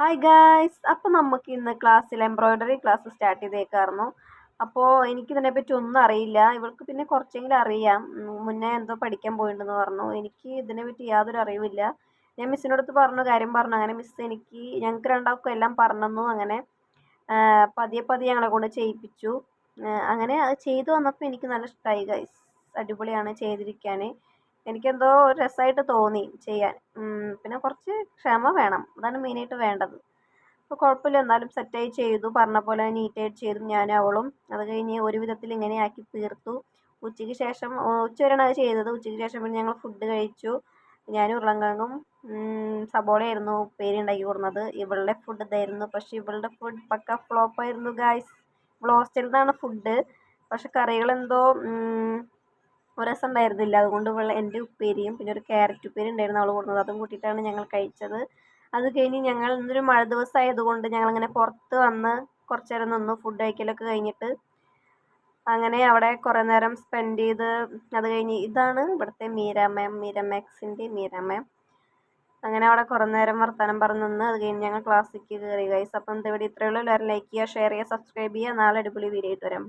Hi guys അപ്പോൾ നമുക്ക് ഇന്ന് ക്ലാസ്സിൽ എംബ്രോയ്ഡറി ക്ലാസ് സ്റ്റാർട്ട് ചെയ്തേക്കായിരുന്നു. അപ്പോൾ എനിക്ക് എനിക്കിതിനെപ്പറ്റി ഒന്നും അറിയില്ല. ഇവൾക്ക് പിന്നെ കുറച്ചെങ്കിലും അറിയാം. മുന്നേ എന്തോ പഠിക്കാൻ പോയിട്ടുണ്ടെന്ന് പറഞ്ഞു. എനിക്ക് ഇതിനെപ്പറ്റി യാതൊരു അറിവില്ല ഞാൻ മിസ്സിനോടത്ത് പറഞ്ഞു കാര്യം പറഞ്ഞു. അങ്ങനെ മിസ് എനിക്ക് ഞങ്ങൾക്ക് രണ്ടാൾക്കും എല്ലാം പറഞ്ഞു അങ്ങനെ. പതിയെ പതിയെ ഞങ്ങളെ കൊണ്ട് ചെയ്യിപ്പിച്ചു. അങ്ങനെ അത് ചെയ്തു വന്നപ്പോൾ എനിക്ക് നല്ല ഇഷ്ടമായി ഗൈസ് അടിപൊളിയാണ് ചെയ്തിരിക്കാൻ എനിക്കെന്തോ ഒരു രസമായിട്ട് തോന്നി ചെയ്യാൻ. പിന്നെ കുറച്ച് ക്ഷമ വേണം. അതാണ് മെയിനായിട്ട് വേണ്ടത്. അപ്പോൾ കുഴപ്പമില്ല. എന്നാലും സെറ്റായി ചെയ്തു. പറഞ്ഞ പോലെ നീറ്റായിട്ട് ചെയ്തു. ഞാനും അവളും. അത് കഴിഞ്ഞ് ഒരു വിധത്തിൽ ഇങ്ങനെ ആക്കി തീർത്തു. ഉച്ചയ്ക്ക് ശേഷം ഉച്ച വരെയാണ് അത് ചെയ്തത്. ഉച്ചയ്ക്ക് ശേഷം പിന്നെ ഞങ്ങൾ ഫുഡ് കഴിച്ചു. ഞാനും ഉരുളൻകിഴങ്ങും സബോളയായിരുന്നു ഉപ്പേരി ഉണ്ടാക്കി കൊടുക്കുന്നത് ഇവളുടെ ഫുഡ് ഇതായിരുന്നു. പക്ഷേ ഇവളുടെ ഫുഡ് പക്ക ഫ്ലോപ്പായിരുന്നു ഗായ്സ് ഹോസ്റ്റലിൽ നിന്നാണ് ഫുഡ് പക്ഷെ കറികളെന്തോ രസം ഉണ്ടായിരുന്നില്ല. അതുകൊണ്ട് ഇവൾ എന്റെ ഉപ്പേരിയും പിന്നെ ഒരു ക്യാരറ്റ് ഉപ്പേരി ഉണ്ടായിരുന്നു അവൾ കൊടുത്തത് അതും കൂട്ടിയിട്ടാണ് ഞങ്ങൾ കഴിച്ചത്. അത് കഴിഞ്ഞ് ഞങ്ങൾ ഇന്നൊരു മഴ ദിവസം ആയതുകൊണ്ട് ഞങ്ങളിങ്ങനെ പുറത്ത് വന്ന് കുറച്ച് നേരം നിന്നു ഫുഡ് കഴിക്കലൊക്കെ കഴിഞ്ഞിട്ട് അങ്ങനെ അവിടെ കുറേ നേരം സ്പെൻഡ് ചെയ്ത് അത് കഴിഞ്ഞ് ഇതാണ് ഇവിടുത്തെ മീര മാം മീര മീര മാം അങ്ങനെ അവിടെ കുറേ നേരം വർത്തമാനം പറഞ്ഞ് നിന്ന് അത് കഴിഞ്ഞ് ഞങ്ങൾ ക്ലാസ്സിലേക്ക് കയറി ഗൈസ് അപ്പം ഇവിടെ ഇത്രയുള്ളൂ എല്ലാവരും ലൈക്ക് ചെയ്യുക ഷെയർ ചെയ്യുക സബ്സ്ക്രൈബ് ചെയ്യുക. നാളെ അടിപൊളി വീഡിയോ ആയിട്ട് വരാം.